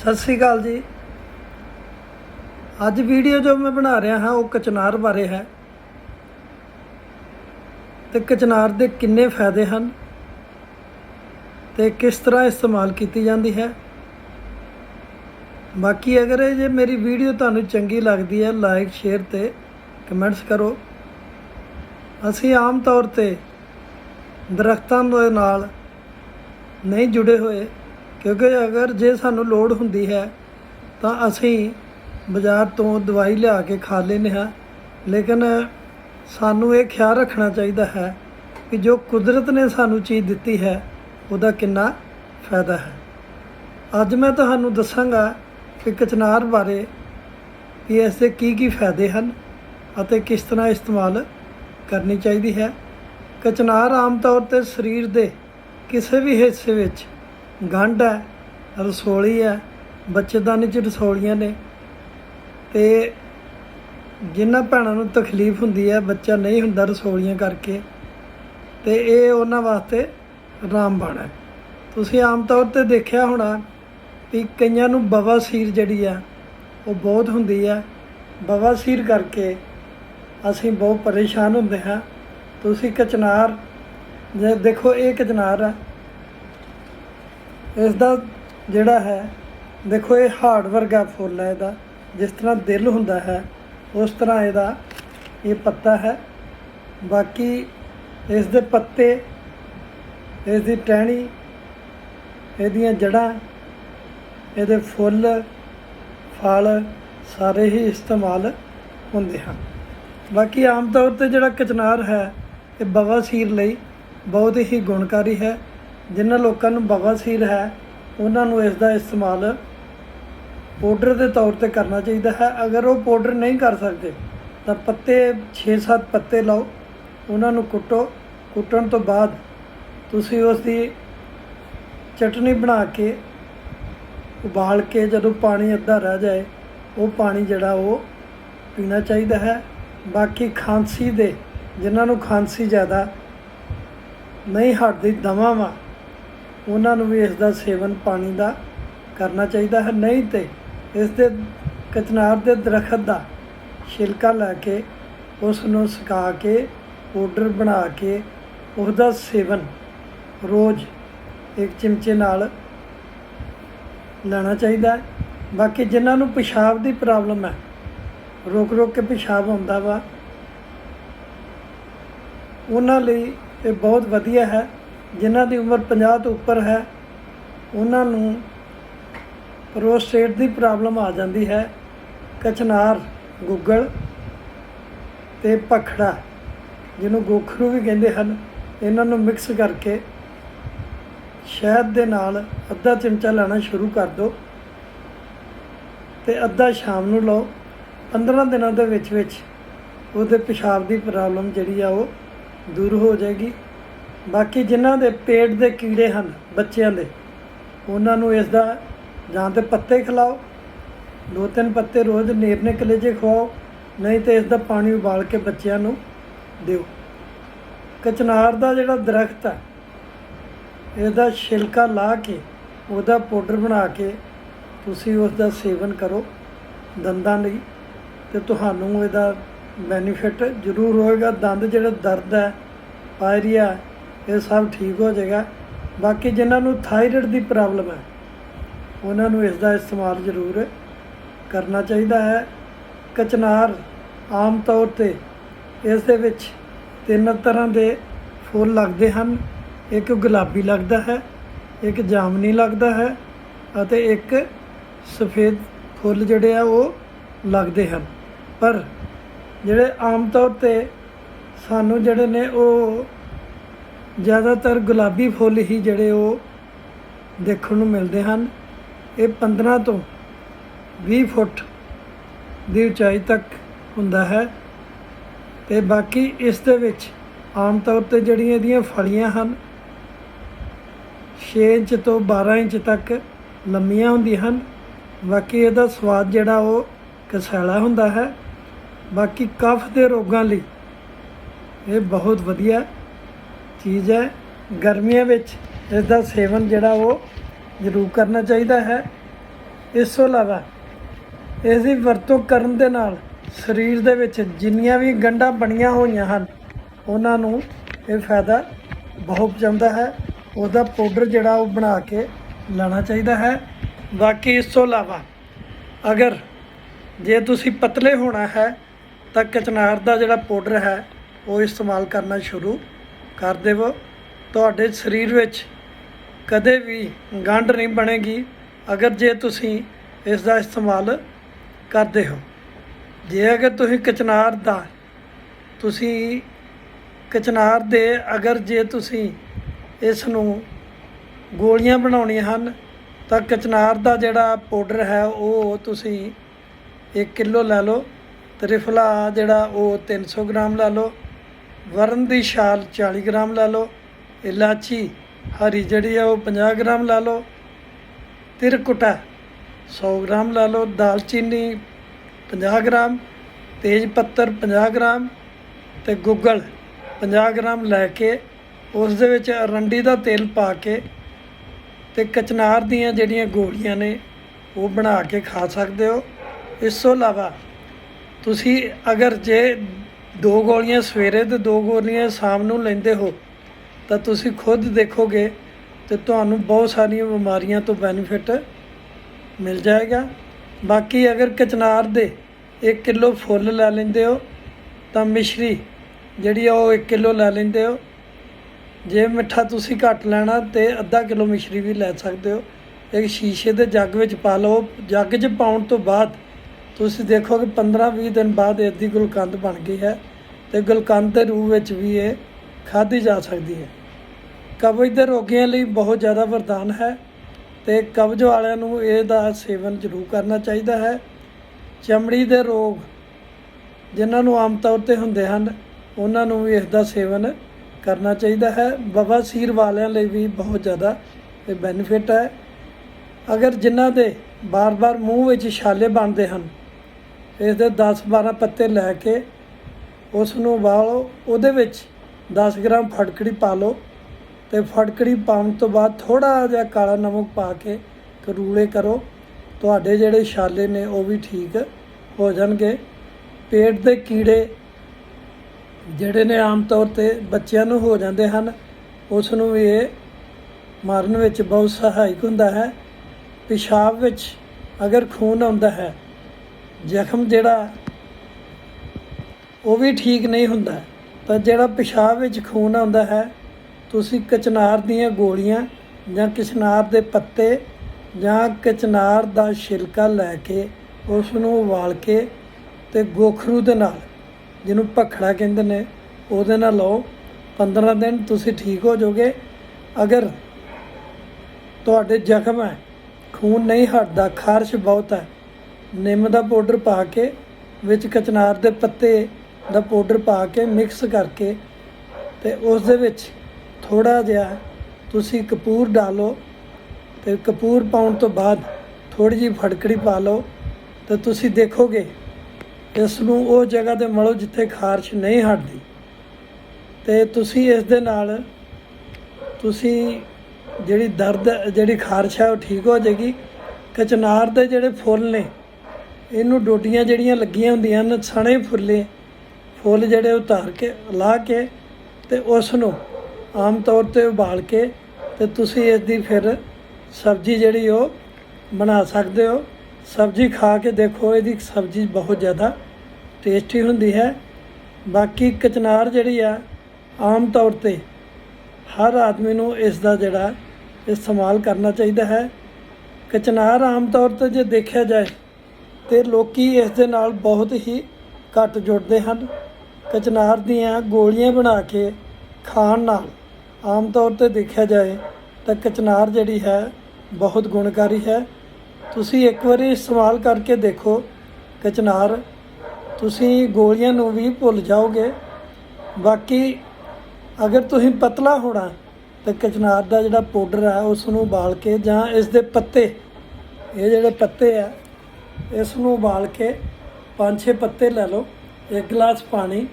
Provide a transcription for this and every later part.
ਸਤਿ ਸ੍ਰੀ ਅਕਾਲ ਜੀ। ਅੱਜ ਵੀਡੀਓ ਜੋ ਮੈਂ ਬਣਾ ਰਿਹਾ ਹਾਂ, ਉਹ ਕਚਨਾਰ ਬਾਰੇ ਹੈ। ਤੇ ਕਚਨਾਰ ਦੇ ਕਿੰਨੇ ਫਾਇਦੇ ਹਨ ਤੇ ਕਿਸ ਤਰ੍ਹਾਂ ਇਸਤੇਮਾਲ ਕੀਤੀ ਜਾਂਦੀ ਹੈ। ਬਾਕੀ ਅਗਰ ਇਹ ਜੇ ਮੇਰੀ ਵੀਡੀਓ ਤੁਹਾਨੂੰ ਚੰਗੀ ਲੱਗਦੀ ਹੈ ਲਾਈਕ ਸ਼ੇਅਰ ਤੇ ਕਮੈਂਟਸ ਕਰੋ। ਅਸੀਂ ਆਮ ਤੌਰ ਤੇ ਦਰਖਤਾਂ ਦੇ ਨਾਲ ਨਹੀਂ ਜੁੜੇ ਹੋਏ। ਕਿਉਂਕਿ ਅਗਰ ਜੇ ਸਾਨੂੰ ਲੋੜ ਹੁੰਦੀ ਹੈ, ਤਾਂ ਅਸੀਂ ਬਾਜ਼ਾਰ ਤੋਂ ਦਵਾਈ ਲਿਆ ਕੇ ਖਾ ਲੈਂਦੇ ਹਾਂ। ਲੇਕਿਨ ਸਾਨੂੰ ਇਹ ਖਿਆਲ ਰੱਖਣਾ ਚਾਹੀਦਾ ਹੈ ਕਿ ਜੋ ਕੁਦਰਤ ਨੇ ਸਾਨੂੰ ਚੀਜ਼ ਦਿੱਤੀ ਹੈ, ਉਹਦਾ ਕਿੰਨਾ ਫਾਇਦਾ ਹੈ। ਅੱਜ ਮੈਂ ਤੁਹਾਨੂੰ ਦੱਸਾਂਗਾ ਕਿ ਕਚਨਾਰ ਬਾਰੇ ਕਿ ਇਸ ਦੇ ਕੀ ਕੀ ਫਾਇਦੇ ਹਨ ਅਤੇ ਕਿਸ ਤਰ੍ਹਾਂ ਇਸਤੇਮਾਲ ਕਰਨੀ ਚਾਹੀਦੀ ਹੈ। ਕਚਨਾਰ ਆਮ ਤੌਰ ਤੇ ਸਰੀਰ ਦੇ ਕਿਸੇ ਵੀ ਹਿੱਸੇ ਵਿੱਚ ਗੰਢ ਹੈ, ਰਸੋਲੀ ਹੈ, ਬੱਚੇਦਾਨੀ ਚ ਰਸੋਲੀਆਂ ਨੇ ਤੇ ਜਿਨ੍ਹਾਂ ਭੈਣਾਂ ਨੂੰ ਤਕਲੀਫ ਹੁੰਦੀ ਹੈ, ਬੱਚਾ ਨਹੀਂ ਹੁੰਦਾ ਰਸੋਲੀਆਂ ਕਰਕੇ ਤੇ ਇਹ ਉਹਨਾਂ ਵਾਸਤੇ ਰਾਮਬਾਣ ਹੈ। ਤੁਸੀਂ ਆਮ ਤੌਰ ਤੇ ਦੇਖਿਆ ਹੋਣਾ ਵੀ ਕਈਆਂ ਨੂੰ ਬਵਾਸੀਰ ਜਿਹੜੀ ਆ ਉਹ ਬਹੁਤ ਹੁੰਦੀ ਹੈ। ਬਵਾਸੀਰ ਕਰਕੇ ਅਸੀਂ ਬਹੁਤ ਪਰੇਸ਼ਾਨ ਹੁੰਦੇ ਹਾਂ। ਤੁਸੀਂ ਕਚਨਾਰ, ਜੇ ਦੇਖੋ ਇਹ ਕਚਨਾਰ ਹੈ ਇਸ ਦਾ ਜਿਹੜਾ ਹੈ, ਦੇਖੋ ਇਹ ਹਾਰਡ ਵਰਗਾ ਫੁੱਲ ਹੈ ਇਹਦਾ। ਜਿਸ ਤਰ੍ਹਾਂ ਦਿਲ ਹੁੰਦਾ ਹੈ, ਉਸ ਤਰ੍ਹਾਂ ਇਹਦਾ ਇਹ ਪੱਤਾ ਹੈ। ਬਾਕੀ ਇਸ ਦੇ ਪੱਤੇ ਇਸ ਦੀ ਟਹਿਣੀ, ਇਹਦੀਆਂ ਜੜ੍ਹਾਂ, ਇਹਦੇ ਫੁੱਲ, ਫਲ ਸਾਰੇ ਹੀ ਇਸਤੇਮਾਲ ਹੁੰਦੇ ਹਨ। ਬਾਕੀ ਆਮ ਤੌਰ ਤੇ ਜਿਹੜਾ ਕਚਨਾਰ ਹੈ, ਇਹ ਬਵਾਸੀਰ ਲਈ ਬਹੁਤ ਹੀ ਗੁਣਕਾਰੀ ਹੈ। ਜਿਨ੍ਹਾਂ ਲੋਕਾਂ ਨੂੰ ਬਵਾਸੀਰ ਹੈ, ਉਹਨਾਂ ਨੂੰ ਇਸ ਦਾ ਇਸਤੇਮਾਲ ਪਾਊਡਰ ਦੇ ਤੌਰ ਤੇ ਕਰਨਾ ਚਾਹੀਦਾ ਹੈ। ਅਗਰ ਉਹ ਪਾਊਡਰ ਨਹੀਂ ਕਰ ਸਕਦੇ, ਤਾਂ ਪੱਤੇ 6-7 ਪੱਤੇ ਲਾਓ, ਉਹਨਾਂ ਨੂੰ ਕੁੱਟੋ। ਕੁੱਟਣ ਤੋਂ ਬਾਅਦ ਤੁਸੀਂ ਉਸ ਦੀ ਚਟਨੀ ਬਣਾ ਕੇ ਉਬਾਲ ਕੇ ਜਦੋਂ ਪਾਣੀ ਅੱਧਾ ਰਹਿ ਜਾਏ, ਉਹ ਪਾਣੀ ਜਿਹੜਾ ਉਹ ਪੀਣਾ ਚਾਹੀਦਾ ਹੈ। ਬਾਕੀ ਖਾਂਸੀ ਦੇ, ਜਿਨ੍ਹਾਂ ਨੂੰ ਖਾਂਸੀ ਜ਼ਿਆਦਾ ਨਹੀਂ ਹਟਦੀ ਦਮਾ ਵਾ। ਉਹਨਾਂ ਨੂੰ ਵੀ ਇਸ ਦਾ ਸੇਵਨ ਪਾਣੀ ਦਾ ਕਰਨਾ ਚਾਹੀਦਾ ਹੈ। ਨਹੀਂ ਤੇ ਇਸ ਦੇ ਕਚਨਾਰ ਦੇ ਦਰਖਤ ਦਾ ਛਿਲਕਾ ਲੈ ਕੇ ਉਸ ਨੂੰ ਸੁਕਾ ਕੇ, ਪਾਊਡਰ ਬਣਾ ਕੇ ਉਸ ਦਾ ਸੇਵਨ ਰੋਜ਼ ਇੱਕ ਚਮਚੇ ਨਾਲ ਲੈਣਾ ਚਾਹੀਦਾ ਬਾਕੀ ਜਿਨ੍ਹਾਂ ਨੂੰ ਪਿਸ਼ਾਬ ਦੀ ਪ੍ਰੋਬਲਮ ਹੈ, ਰੋਕ ਰੋਕ ਕੇ ਪਿਸ਼ਾਬ ਹੁੰਦਾ ਵਾ, ਉਹਨਾਂ ਲਈ ਇਹ ਬਹੁਤ ਵਧੀਆ ਹੈ। ਜਿਨ੍ਹਾਂ ਦੀ ਉਮਰ 50 ਤੋਂ ਉੱਪਰ ਹੈ, ਉਹਨਾਂ ਨੂੰ ਪ੍ਰੋਸਟੇਟ ਦੀ ਪ੍ਰੋਬਲਮ ਆ ਜਾਂਦੀ ਹੈ। ਕਚਨਾਰ ਗੁੱਗਲ ਤੇ ਪਖੜਾ ਜਿਹਨੂੰ ਗੋਖਰੂ ਵੀ ਕਹਿੰਦੇ ਹਨ, ਇਹਨਾਂ ਨੂੰ ਮਿਕਸ ਕਰਕੇ ਸ਼ਹਿਦ ਦੇ ਨਾਲ ਅੱਧਾ ਚਮਚਾ ਲੈਣਾ ਸ਼ੁਰੂ ਕਰ ਦਿਓ ਤੇ ਅੱਧਾ ਸ਼ਾਮ ਨੂੰ ਲਓ। 15 ਦਿਨਾਂ ਦੇ ਵਿੱਚ ਵਿੱਚ ਉਹਦੇ ਪਿਸ਼ਾਬ ਦੀ ਪ੍ਰੋਬਲਮ ਜਿਹੜੀ ਆ ਉਹ ਦੂਰ ਹੋ ਜਾਏਗੀ। ਬਾਕੀ ਜਿਨ੍ਹਾਂ ਦੇ ਪੇਟ ਦੇ ਕੀੜੇ ਹਨ, ਬੱਚਿਆਂ ਦੇ, ਉਹਨਾਂ ਨੂੰ ਇਸ ਦਾ ਜਾਂ ਤੇ ਪੱਤੇ ਖਿਲਾਓ, ਦੋ ਤਿੰਨ ਪੱਤੇ ਰੋਜ਼ ਨੇਰਨੇ ਕਲੇਜੇ ਖਵਾਓ, ਨਹੀਂ ਤੇ ਇਸ ਦਾ ਪਾਣੀ ਉਬਾਲ ਕੇ ਬੱਚਿਆਂ ਨੂੰ ਦਿਓ। ਕਚਨਾਰ ਦਾ ਜਿਹੜਾ ਦਰਖਤ ਹੈ ਇਹਦਾ ਛਿਲਕਾ ਲਾ ਕੇ, ਉਹਦਾ ਪਾਊਡਰ ਬਣਾ ਕੇ ਤੁਸੀਂ ਉਸ ਦਾ ਸੇਵਨ ਕਰੋ, ਦੰਦਾਂ ਲਈ, ਤੇ ਤੁਹਾਨੂੰ ਇਹਦਾ ਬੈਨੀਫਿਟ ਜ਼ਰੂਰ ਹੋਏਗਾ। ਦੰਦ ਜਿਹੜਾ ਦਰਦ ਹੈ, ਪਾਇਰੀਆ ਇਹ ਸਭ ਠੀਕ ਹੋ ਜਾਏਗਾ। ਬਾਕੀ ਜਿਨ੍ਹਾਂ ਨੂੰ ਥਾਇਰਾਇਡ ਦੀ ਪ੍ਰੋਬਲਮ ਹੈ, ਉਹਨਾਂ ਨੂੰ ਇਸ ਦਾ ਇਸਤੇਮਾਲ ਜ਼ਰੂਰ ਕਰਨਾ ਚਾਹੀਦਾ ਹੈ। ਕਚਨਾਰ ਆਮ ਤੌਰ ਤੇ ਇਸ ਦੇ ਵਿੱਚ ਤਿੰਨ ਤਰ੍ਹਾਂ ਦੇ ਫੁੱਲ ਲੱਗਦੇ ਹਨ। ਇੱਕ ਗੁਲਾਬੀ ਲੱਗਦਾ ਹੈ, ਇੱਕ ਜਾਮਨੀ ਲੱਗਦਾ ਹੈ ਅਤੇ ਇੱਕ ਸਫੇਦ ਫੁੱਲ ਜਿਹੜੇ ਆ ਉਹ ਲੱਗਦੇ ਹਨ। ਪਰ ਜਿਹੜੇ ਆਮ ਤੌਰ ਤੇ ਸਾਨੂੰ ਜਿਹੜੇ ਨੇ ਉਹ ਜ਼ਿਆਦਾਤਰ ਗੁਲਾਬੀ ਫੁੱਲ ਹੀ ਜਿਹੜੇ ਉਹ ਦੇਖਣ ਨੂੰ ਮਿਲਦੇ ਹਨ। ਇਹ 15 ਤੋਂ 20 ਫੁੱਟ ਦੀ ਉਚਾਈ ਤੱਕ ਹੁੰਦਾ ਹੈ ਤੇ ਬਾਕੀ ਇਸ ਦੇ ਵਿੱਚ ਆਮ ਤੌਰ ਤੇ ਜਿਹੜੀਆਂ ਇਹਦੀਆਂ ਫਲੀਆਂ ਹਨ 6 ਇੰਚ ਤੋਂ 12 ਇੰਚ ਤੱਕ ਲੰਮੀਆਂ ਹੁੰਦੀਆਂ ਹਨ। ਬਾਕੀ ਇਹਦਾ ਸਵਾਦ ਜਿਹੜਾ ਉਹ ਕਸੈਲਾ ਹੁੰਦਾ ਹੈ। ਬਾਕੀ ਕਫ ਦੇ ਰੋਗਾਂ ਲਈ ਇਹ ਬਹੁਤ ਵਧੀਆ ਚੀਜ਼ ਹੈ। ਗਰਮੀਆਂ ਵਿੱਚ ਇਸ ਦਾ ਸੇਵਨ ਜਿਹੜਾ ਉਹ ਜ਼ਰੂਰ ਕਰਨਾ ਚਾਹੀਦਾ ਹੈ। ਇਸ ਤੋਂ ਇਲਾਵਾ ਇਸ ਦੀ ਵਰਤੋਂ ਕਰਨ ਦੇ ਨਾਲ ਸਰੀਰ ਦੇ ਵਿੱਚ ਜਿੰਨੀਆਂ ਵੀ ਗੰਢਾਂ ਬਣੀਆਂ ਹੋਈਆਂ ਹਨ, ਉਹਨਾਂ ਨੂੰ ਇਹ ਫਾਇਦਾ ਬਹੁਤ ਜਾਂਦਾ ਹੈ। ਉਹਦਾ ਪਾਊਡਰ ਜਿਹੜਾ ਉਹ ਬਣਾ ਕੇ ਲੈਣਾ ਚਾਹੀਦਾ ਹੈ। ਬਾਕੀ ਇਸ ਤੋਂ ਇਲਾਵਾ ਅਗਰ ਜੇ ਤੁਸੀਂ ਪਤਲੇ ਹੋਣਾ ਹੈ, ਤਾਂ ਕਚਨਾਰ ਦਾ ਜਿਹੜਾ ਪਾਊਡਰ ਹੈ, ਉਹ ਇਸਤੇਮਾਲ ਕਰਨਾ ਸ਼ੁਰੂ ਕਰ ਦੇਵੋ। ਤੁਹਾਡੇ ਸਰੀਰ ਵਿੱਚ ਕਦੇ ਵੀ ਗੰਢ ਨਹੀਂ ਬਣੇਗੀ ਅਗਰ ਜੇ ਤੁਸੀਂ ਇਸ ਦਾ ਇਸਤੇਮਾਲ ਕਰਦੇ ਹੋ। ਜੇ ਅਗਰ ਤੁਸੀਂ ਕਚਨਾਰ ਦਾ, ਤੁਸੀਂ ਕਚਨਾਰ ਦੇ ਅਗਰ ਜੇ ਤੁਸੀਂ ਇਸ ਨੂੰ ਗੋਲੀਆਂ ਬਣਾਉਣੀਆਂ ਹਨ, ਤਾਂ ਕਚਨਾਰ ਦਾ ਜਿਹੜਾ ਪਾਊਡਰ ਹੈ ਉਹ ਤੁਸੀਂ 1 ਕਿਲੋ ਲੈ ਲਓ। ਤ੍ਰਿਫਲਾ ਜਿਹੜਾ ਉਹ 300 ਗ੍ਰਾਮ ਲੈ ਲਓ। ਵਰਨ ਦੀ ਛਾਲ 40 ਗ੍ਰਾਮ ਲੈ ਲਓ, ਇਲਾਚੀ ਹਰੀ ਜਿਹੜੀ ਆ ਉਹ 50 ਗ੍ਰਾਮ ਲੈ ਲਓ, ਤਿਰਕੁਟਾ 100 ਗ੍ਰਾਮ ਲੈ ਲਓ, ਦਾਲਚੀਨੀ 50 ਗ੍ਰਾਮ, ਤੇਜ ਪੱਤਰ 50 ਗ੍ਰਾਮ ਤੇ ਗੁੱਗਲ 50 ਗ੍ਰਾਮ ਲੈ ਕੇ ਉਸ ਦੇ ਵਿੱਚ ਅਰੰਡੀ ਦਾ ਤੇਲ ਪਾ ਕੇ ਤੇ ਕਚਨਾਰ ਦੀਆਂ ਜਿਹੜੀਆਂ ਗੋਲੀਆਂ ਨੇ ਉਹ ਬਣਾ ਕੇ ਖਾ ਸਕਦੇ ਹੋ। ਇਸ ਤੋਂ ਇਲਾਵਾ ਤੁਸੀਂ ਅਗਰ ਜੇ ਦੋ ਗੋਲੀਆਂ ਸਵੇਰੇ ਤੇ ਦੋ ਗੋਲੀਆਂ ਸ਼ਾਮ ਨੂੰ ਲੈਂਦੇ ਹੋ। ਤਾਂ ਤੁਸੀਂ ਖੁਦ ਦੇਖੋਗੇ ਤੇ ਤੁਹਾਨੂੰ ਬਹੁਤ ਸਾਰੀਆਂ ਬਿਮਾਰੀਆਂ ਤੋਂ ਬੈਨੀਫਿਟ ਮਿਲ ਜਾਏਗਾ। ਬਾਕੀ ਅਗਰ ਕਚਨਾਰ ਦੇ 1 ਕਿਲੋ ਫੁੱਲ ਲੈ ਲੈਂਦੇ ਹੋ, ਤਾਂ ਮਿਸ਼ਰੀ ਜਿਹੜੀ ਆ ਉਹ 1 ਕਿਲੋ ਲੈ ਲੈਂਦੇ ਹੋ। ਜੇ ਮਿੱਠਾ ਤੁਸੀਂ ਘੱਟ ਲੈਣਾ ਤੇ ਅੱਧਾ ਕਿਲੋ ਮਿਸ਼ਰੀ ਵੀ ਲੈ ਸਕਦੇ ਹੋ। ਇੱਕ ਸ਼ੀਸ਼ੇ ਦੇ ਜੱਗ ਵਿੱਚ ਪਾ ਲਓ। ਜੱਗ 'ਚ ਪਾਉਣ ਤੋਂ ਬਾਅਦ ਤੁਸੀਂ ਦੇਖੋ ਕਿ 15-20 ਦਿਨ ਬਾਅਦ ਇਹਦੀ ਗੁਲਕੰਦ ਬਣ ਗਈ ਹੈ ਤੇ ਗੁਲਕੰਦ ਦੇ ਰੂਪ ਵਿੱਚ ਵੀ ਇਹ ਖਾਧੀ ਜਾ ਸਕਦੀ ਹੈ। ਕਬਜ਼ ਦੇ ਰੋਗੀਆਂ ਲਈ ਬਹੁਤ ਜ਼ਿਆਦਾ ਵਰਦਾਨ ਹੈ ਤੇ ਕਬਜ਼ ਵਾਲਿਆਂ ਨੂੰ ਇਹਦਾ ਸੇਵਨ ਜ਼ਰੂਰ ਕਰਨਾ ਚਾਹੀਦਾ ਹੈ। ਚਮੜੀ ਦੇ ਰੋਗ ਜਿਨ੍ਹਾਂ ਨੂੰ ਆਮ ਤੌਰ ਤੇ ਹੁੰਦੇ ਹਨ, ਉਹਨਾਂ ਨੂੰ ਵੀ ਇਸ ਦਾ ਸੇਵਨ ਕਰਨਾ ਚਾਹੀਦਾ ਹੈ। ਬਵਾਸੀਰ ਵਾਲਿਆਂ ਲਈ ਵੀ ਬਹੁਤ ਜ਼ਿਆਦਾ ਇਹ ਬੈਨੀਫਿਟ ਹੈ। ਅਗਰ ਜਿਨ੍ਹਾਂ ਦੇ ਬਾਰ-ਬਾਰ ਮੂੰਹ ਵਿੱਚ ਛਾਲੇ ਬਣਦੇ ਹਨ ਇਸ ਦੇ 10-12 ਪੱਤੇ ਲੈ ਕੇ ਉਸ ਨੂੰ ਉਬਾਲੋ। ਉਹਦੇ ਵਿੱਚ 10 ਗ੍ਰਾਮ ਫਟਕੜੀ ਪਾ ਲਓ ਤੇ ਫਟਕੜੀ ਪਾਉਣ ਤੋਂ ਬਾਅਦ ਥੋੜਾ ਜਿਹਾ ਕਾਲਾ ਨਮਕ ਪਾ ਕੇ ਕਰੂਲੇ ਕਰੋ। ਤੁਹਾਡੇ ਜਿਹੜੇ ਛਾਲੇ ਨੇ ਉਹ ਵੀ ਠੀਕ ਹੋ ਜਾਣਗੇ। ਪੇਟ ਦੇ ਕੀੜੇ ਜਿਹੜੇ ਨੇ ਆਮ ਤੌਰ ਤੇ ਬੱਚਿਆਂ ਨੂੰ ਹੋ ਜਾਂਦੇ ਹਨ ਉਸ ਨੂੰ ਵੀ ਇਹ ਮਾਰਨ ਵਿੱਚ ਬਹੁਤ ਸਹਾਇਕ ਹੁੰਦਾ ਹੈ। ਪਿਸ਼ਾਬ ਵਿੱਚ ਅਗਰ ਖੂਨ ਆਉਂਦਾ ਹੈ ਜ਼ਖਮ ਜਿਹੜਾ, ਉਹ ਵੀ ਠੀਕ ਨਹੀਂ ਹੁੰਦਾ। ਤਾਂ ਜਿਹੜਾ ਪਿਸ਼ਾਬ ਵਿੱਚ ਖੂਨ ਆਉਂਦਾ ਹੈ, ਤੁਸੀਂ ਕਚਨਾਰ ਦੀਆਂ ਗੋਲੀਆਂ ਜਾਂ ਕਿਸਨਾਰ ਦੇ ਪੱਤੇ ਜਾਂ ਕਚਨਾਰ ਦਾ ਛਿਲਕਾ ਲੈ ਕੇ ਉਸ ਨੂੰ ਉਬਾਲ ਕੇ ਤੇ ਗੋਖਰੂ ਦੇ ਨਾਲ, ਜਿਹਨੂੰ ਭਖੜਾ ਕਹਿੰਦੇ ਨੇ, ਉਹਦੇ ਨਾਲ ਲਓ। 15 ਦਿਨ ਤੁਸੀਂ ਠੀਕ ਹੋ ਜਾਓਗੇ। ਅਗਰ ਤੁਹਾਡੇ ਜ਼ਖਮ ਹੈ, ਖੂਨ ਨਹੀਂ ਹਟਦਾ, ਖਾਰਸ਼ ਬਹੁਤ ਹੈ ਨਿੰਮ ਦਾ ਪਾਊਡਰ ਪਾ ਕੇ, ਵਿੱਚ ਕਚਨਾਰ ਦੇ ਪੱਤੇ ਦਾ ਪਾਊਡਰ ਪਾ ਕੇ ਮਿਕਸ ਕਰਕੇ ਤੇ ਉਸ ਦੇ ਵਿੱਚ ਥੋੜਾ ਜਿਹਾ ਤੁਸੀਂ ਕਪੂਰ ਡਾਲੋ ਤੇ ਕਪੂਰ ਪਾਉਣ ਤੋਂ ਬਾਅਦ ਥੋੜੀ ਜਿਹੀ ਫੜਕੜੀ ਪਾ ਲਓ ਤੇ ਤੁਸੀਂ ਦੇਖੋਗੇ ਇਸ ਨੂੰ ਉਹ ਜਗ੍ਹਾ ਤੇ ਮਲੋ ਜਿੱਥੇ ਖਾਰਸ਼ ਨਹੀਂ ਹਟਦੀ ਤੇ ਤੁਸੀਂ ਇਸ ਦੇ ਨਾਲ ਤੁਸੀਂ ਜਿਹੜੀ ਦਰਦ, ਜਿਹੜੀ ਖਾਰਸ਼ ਹੈ ਉਹ ਠੀਕ ਹੋ ਜਾਏਗੀ। ਕਚਨਾਰ ਦੇ ਜਿਹੜੇ ਫੁੱਲ ਨੇ ਇਹਨੂੰ ਡੋਡੀਆਂ ਜਿਹੜੀਆਂ ਲੱਗੀਆਂ ਹੁੰਦੀਆਂ ਹਨ, ਸਣੇ ਫੁੱਲੇ, ਫੁੱਲ ਜਿਹੜੇ ਉਤਾਰ ਕੇ ਲਾ ਕੇ ਤੇ ਉਸ ਨੂੰ ਆਮ ਤੌਰ ਤੇ ਉਬਾਲ ਕੇ ਤੇ ਤੁਸੀਂ ਇਸ ਦੀ ਫਿਰ ਸਬਜ਼ੀ ਜਿਹੜੀ ਉਹ ਬਣਾ ਸਕਦੇ ਹੋ। ਸਬਜ਼ੀ ਖਾ ਕੇ ਦੇਖੋ, ਇਹਦੀ ਸਬਜ਼ੀ ਬਹੁਤ ਜ਼ਿਆਦਾ ਟੇਸਟੀ ਹੁੰਦੀ ਹੈ। ਬਾਕੀ ਕਚਨਾਰ ਜਿਹੜੀ ਆ, ਆਮ ਤੌਰ ਤੇ ਹਰ ਆਦਮੀ ਨੂੰ ਇਸ ਦਾ ਜਿਹੜਾ ਇਸਤੇਮਾਲ ਕਰਨਾ ਚਾਹੀਦਾ ਹੈ। ਕਚਨਾਰ ਆਮ ਤੌਰ ਤੇ ਜੇ ਦੇਖਿਆ ਜਾਏ ਤੇ ਲੋਕੀ ਇਸ ਦੇ ਨਾਲ ਬਹੁਤ ਹੀ ਘੱਟ ਜੁੜਦੇ ਹਨ। ਕਚਨਾਰ ਦੀਆਂ ਗੋਲੀਆਂ ਬਣਾ ਕੇ ਖਾਣ ਨਾਲ ਆਮ ਤੌਰ ਤੇ ਦੇਖਿਆ ਜਾਏ ਤਾਂ ਕਚਨਾਰ ਜਿਹੜੀ ਹੈ ਬਹੁਤ ਗੁਣਕਾਰੀ ਹੈ। ਤੁਸੀਂ ਇੱਕ ਵਾਰੀ ਇਸਤੇਮਾਲ ਕਰਕੇ ਦੇਖੋ ਕਚਨਾਰ, ਤੁਸੀਂ ਗੋਲੀਆਂ ਨੂੰ ਵੀ ਭੁੱਲ ਜਾਓਗੇ। ਬਾਕੀ ਅਗਰ ਤੁਸੀਂ ਪਤਲਾ ਹੋਣਾ ਤਾਂ ਕਚਨਾਰ ਦਾ ਜਿਹੜਾ ਪਾਊਡਰ ਹੈ ਉਸ ਨੂੰ ਉਬਾਲ ਕੇ ਜਾਂ ਇਸ ਦੇ ਪੱਤੇ, ਇਹ ਜਿਹੜੇ ਪੱਤੇ ਆ ਇਸ ਨੂੰ ਉਬਾਲ ਕੇ 5-6 ਪੱਤੇ ਲੈ ਲਓ, ਇੱਕ ਗਲਾਸ ਪਾਣੀ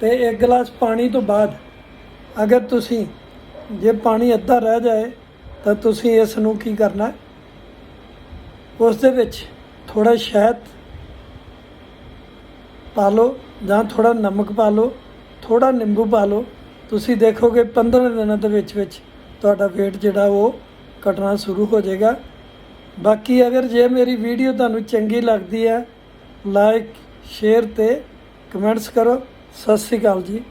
ਤੇ ਇੱਕ ਗਲਾਸ ਪਾਣੀ ਤੋਂ ਬਾਅਦ ਅਗਰ ਤੁਸੀਂ, ਜੇ ਪਾਣੀ ਅੱਧਾ ਰਹਿ ਜਾਏ ਤਾਂ ਤੁਸੀਂ ਇਸ ਨੂੰ ਕੀ ਕਰਨਾ ਉਸ ਦੇ ਵਿੱਚ ਥੋੜਾ ਸ਼ਹਿਦ ਪਾ ਲਓ ਜਾਂ ਥੋੜਾ ਨਮਕ ਪਾ ਲਓ ਥੋੜਾ ਨਿੰਬੂ ਪਾ ਲਓ। ਤੁਸੀਂ ਦੇਖੋਗੇ 15 ਦਿਨਾਂ ਦੇ ਵਿੱਚ ਵਿੱਚ ਤੁਹਾਡਾ weight ਜਿਹੜਾ ਉਹ ਘਟਣਾ ਸ਼ੁਰੂ ਹੋ ਜਾਏਗਾ। ਬਾਕੀ ਅਗਰ ਜੇ ਮੇਰੀ ਵੀਡੀਓ ਤੁਹਾਨੂੰ ਚੰਗੀ ਲੱਗਦੀ ਹੈ ਲਾਈਕ ਸ਼ੇਅਰ ਤੇ ਕਮੈਂਟਸ ਕਰੋ। ਸਤਿ ਸ੍ਰੀ ਅਕਾਲ ਜੀ।